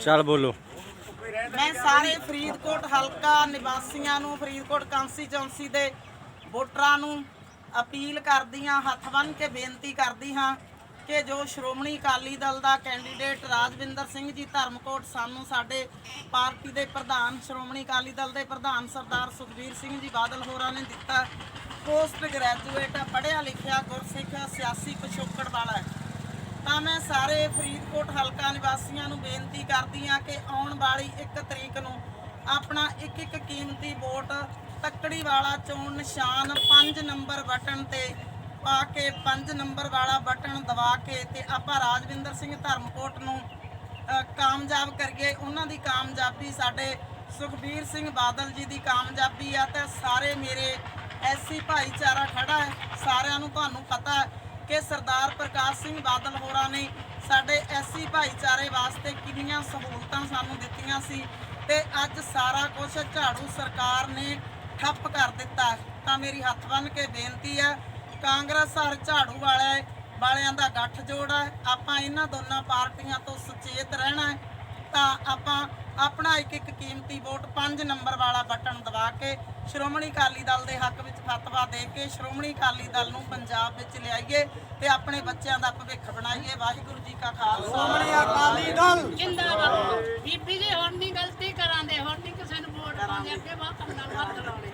ਚੱਲ ਬੋਲੋ। ਮੈਂ ਸਾਰੇ ਫਰੀਦਕੋਟ ਹਲਕਾ ਨਿਵਾਸੀਆਂ ਨੂੰ, ਫਰੀਦਕੋਟ ਕੰਸਟੀਚੁਐਂਸੀ ਦੇ ਵੋਟਰਾਂ ਨੂੰ ਅਪੀਲ ਕਰਦੀ ਹਾਂ, ਹੱਥ ਬੰਨ੍ਹ ਕੇ ਬੇਨਤੀ ਕਰਦੀ ਹਾਂ ਕਿ ਜੋ ਸ਼੍ਰੋਮਣੀ ਅਕਾਲੀ ਦਲ ਦਾ ਕੈਂਡੀਡੇਟ ਰਾਜਵਿੰਦਰ ਸਿੰਘ ਜੀ ਧਰਮਕੋਟ ਸਾਨੂੰ ਸਾਡੇ ਪਾਰਟੀ ਦੇ ਪ੍ਰਧਾਨ, ਸ਼੍ਰੋਮਣੀ ਅਕਾਲੀ ਦਲ ਦੇ ਪ੍ਰਧਾਨ ਸਰਦਾਰ ਸੁਖਬੀਰ ਸਿੰਘ ਜੀ ਬਾਦਲ ਹੋਰਾਂ ਨੇ ਦਿੱਤਾ। ਪੋਸਟ ਗ੍ਰੈਜੂਏਟ ਪੜ੍ਹਿਆ ਲਿਖਿਆ ਗੁਰਸਿੱਖ ਸਿਆਸੀ ਪਿਛੋਕੜ ਵਾਲਾ ਹੈ। ਤਾਂ ਮੈਂ ਸਾਰੇ ਫਰੀਦਕੋਟ ਹਲਕਾ ਨਿਵਾਸੀਆਂ ਨੂੰ ਬੇਨਤੀ ਕਰਦੀ ਹਾਂ ਕਿ ਆਉਣ ਵਾਲੀ 1 ਤਰੀਕ ਨੂੰ ਆਪਣਾ ਇੱਕ ਇੱਕ ਕੀਮਤੀ ਵੋਟ ਤੱਕੜੀ ਵਾਲਾ ਚੋਣ ਨਿਸ਼ਾਨ 5 ਨੰਬਰ ਬਟਨ ਤੇ ਪਾ ਕੇ 5 ਨੰਬਰ ਵਾਲਾ ਬਟਨ ਦਬਾ ਕੇ ਤੇ ਆਪਾਂ ਰਾਜਵਿੰਦਰ ਸਿੰਘ ਧਰਮਕੋਟ ਨੂੰ ਕਾਮਯਾਬ ਕਰੀਏ। ਉਹਨਾਂ ਦੀ ਕਾਮਯਾਬੀ ਸਾਡੇ ਸੁਖਬੀਰ ਸਿੰਘ ਬਾਦਲ ਜੀ ਦੀ ਕਾਮਯਾਬੀ ਆ ਤੇ ਸਾਰੇ ਮੇਰੇ ਐਸੀ ਭਾਈਚਾਰਾ ਖੜਾ ਹੈ। ਸਾਰਿਆਂ ਨੂੰ ਤੁਹਾਨੂੰ ਪਤਾ ਹੈ ਕਿ ਸਰਦਾਰ ਪ੍ਰਕਾਸ਼ ਸਿੰਘ ਬਾਦਲ ਹੋਰਾਂ ਨੇ ਸਾਡੇ ਐਸੀ ਭਾਈਚਾਰੇ ਵਾਸਤੇ ਕਿੰਨੀਆਂ ਸਹੂਲਤਾਂ ਸਾਨੂੰ ਦਿੱਤੀਆਂ ਸੀ ਤੇ ਅੱਜ ਸਾਰਾ ਕੁਝ ਝਾੜੂ ਸਰਕਾਰ ਨੇ ਠੱਪ ਕਰ ਦਿੱਤਾ ਤਾਂ ਮੇਰੀ ਹੱਥ ਬੰਨ੍ਹ ਕੇ ਬੇਨਤੀ ਹੈ, ਕਾਂਗਰਸ ਹਰ ਝਾੜੂ ਵਾਲਾ ਵਾਲਿਆਂ ਦਾ ਗੱਠ ਜੋੜ ਹੈ। ਆਪਾਂ ਇਹਨਾਂ ਦੋਨਾਂ ਪਾਰਟੀਆਂ ਤੋਂ ਸੁਚੇਤ ਰਹਿਣਾ ਤਾਂ ਆਪਾਂ ਆਪਣਾ ਇੱਕ ਇੱਕ ਕੀਮਤੀ ਵੋਟ 5 ਨੰਬਰ ਵਾਲਾ ਬਟਨ ਦਬਾ ਕੇ ਸ਼੍ਰੋਮਣੀ ਅਕਾਲੀ ਦਲ ਦੇ ਹੱਕ ਵਿੱਚ ਫਤਵਾ ਦੇ ਕੇ ਸ਼੍ਰੋਮਣੀ ਅਕਾਲੀ ਦਲ ਨੂੰ ਪੰਜਾਬ ਵਿੱਚ ਲਿਆਈਏ ਤੇ ਆਪਣੇ ਬੱਚਿਆਂ ਦਾ ਭਵਿੱਖ ਬਣਾਈਏ। ਵਾਹਿਗੁਰੂ ਜੀ ਕਾ ਖਾਲਸਾ। ਸ਼੍ਰੋਮਣੀ ਅਕਾਲੀ ਦਲ। ਜਿੰਦਾਬਾਦ। ਬੀਬੀ ਜੀ ਹੁਣ ਨਹੀਂ ਗਲਤੀ ਕਰਾਂਦੇ ਹੁਣ ਨਹੀਂ ਕਿਸੇ ਨੂੰ ਵੋਟ ਪਾਉਂਦੇ ਅੱਗੇ ਬਾਤ ਕਰਨਾ ਬਾਤ ਕਰਾਉਣੇ